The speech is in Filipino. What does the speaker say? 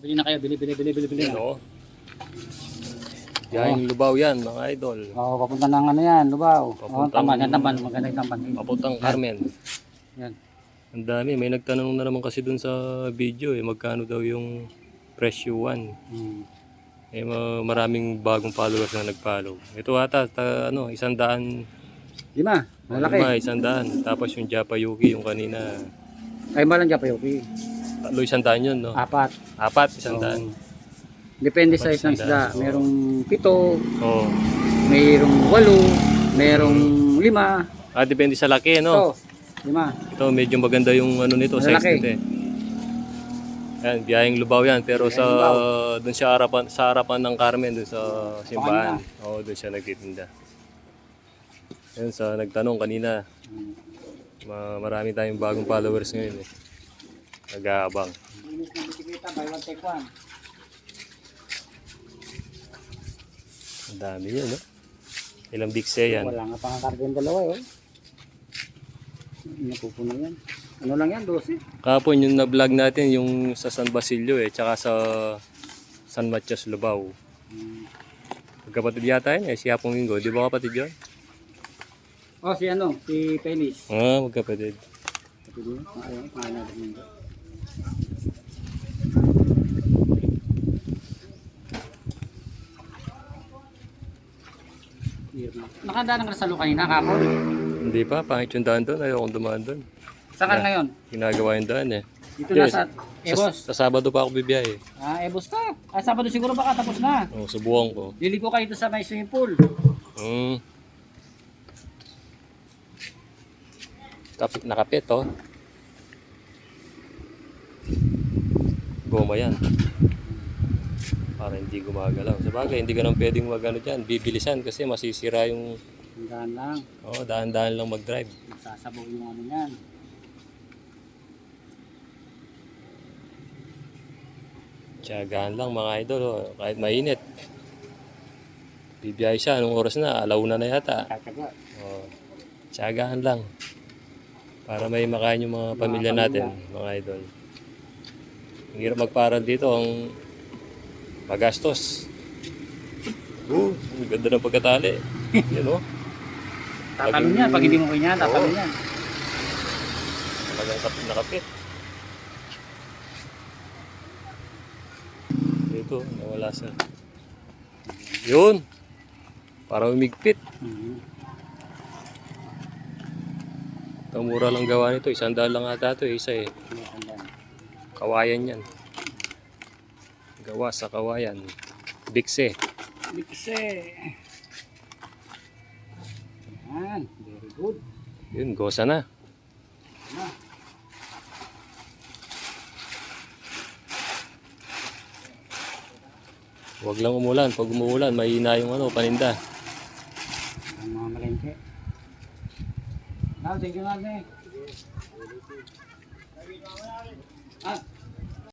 Pabili na kayo, bili, bili, bili, bili, bili. Ano? Yaing lubaw yan, mga idol. Oo, papunta ng ano yan, Lubaw. Oo, Papuntang- tamban, yan tamban, maganda yung tamban. Papuntang Carmen. Yan. Ang dami. May nagtanong na naman kasi dun sa video eh, magkano daw yung presyo 1. Hmm. Eh, ma- maraming bagong followers na nag-follow. Ito ata, ta, ano, isang daan. Lima, malaki. Lima, isang daan. Tapos yung Japa Yuki, yung kanina, Ay, malang dyan pa Yopi. Tatlo isang daan yun, no? Apat. Apat, isang daan. Depende sa isang isda. Merong pito, Oo. merong walo, merong lima. Ah, depende sa laki, no? Ito, lima. Ito, medyo maganda yung ano nito, size Malalaki. nito eh. Yan, biyaheng lubaw yan. Pero sa, dun sa harapan, sa harapan ng Carmen, dun sa simbahan. Oo, dun siya nagtitinda. Yan, sa nagtanong kanina, Hmm. ma- marami tayong bagong followers ngayon eh. Nag-aabang. Linis ng bisikleta, buy one take one. Ang dami yun, no? Ilang bigse yan. Wala nga pang karga yung dalawa eh. oh. Napupuno yan. Ano lang yan, 12? Kapon yung na-vlog natin yung sa San Basilio eh, tsaka sa San Matias Lubao. Hmm. Magkapatid yata yun eh, si Hapong Linggo. Di ba kapatid yun? Oh, si ano, si Penis. Ah, magkapatid. Ito din, ayun, pangalan natin nito. Nakandaan ka na sa luka kanina, kapon. Hindi pa, pangit yung daan doon. Ayokong dumaan doon. Saan ka ngayon? Ginagawa yung daan eh. Dito Yes. na sa Ebos. Sa, sa Sabado pa ako bibiyahe. Ah, Ebos ka. Ah, Sabado siguro baka tapos na. Oh, subukan ko. Liligo ka dito sa may swimming pool. Hmm. Kapit, nakapit oh. Goma yan. Para hindi gumagalaw. Sa bagay, hindi ka nang pwedeng mag ano dyan. Bibilisan kasi masisira yung... Hanggaan lang. Oh, daan-daan lang mag-drive. Magsasabaw yung ano yan. Tiyagaan lang mga idol. Oh. Kahit mainit. Bibiyahe siya. Anong oras na? Alauna na yata. Kakaga. Oh, tiyagaan lang. Para may makain yung mga pamilya natin, mga idol. Ang hirap magparan dito, ang magastos. Oh, ang ganda ng pagkatali. Yan o. Tatalon yan. Pag hindi mo kanya, tatalon yan. Talagang kapit na kapit. Ito, nawala sa... Yun! Para umigpit. Ito, mura lang gawa nito. Isang daan lang ata ito. Isa eh. Kawayan yan. Gawa sa kawayan. Bikse. Bikse. Yan. Very good. Yun, gosa na. Huwag lang umulan. Pag umuulan, mahina yung ano, paninda. Ang mga malengke. Now, thank you, Nane. Ah,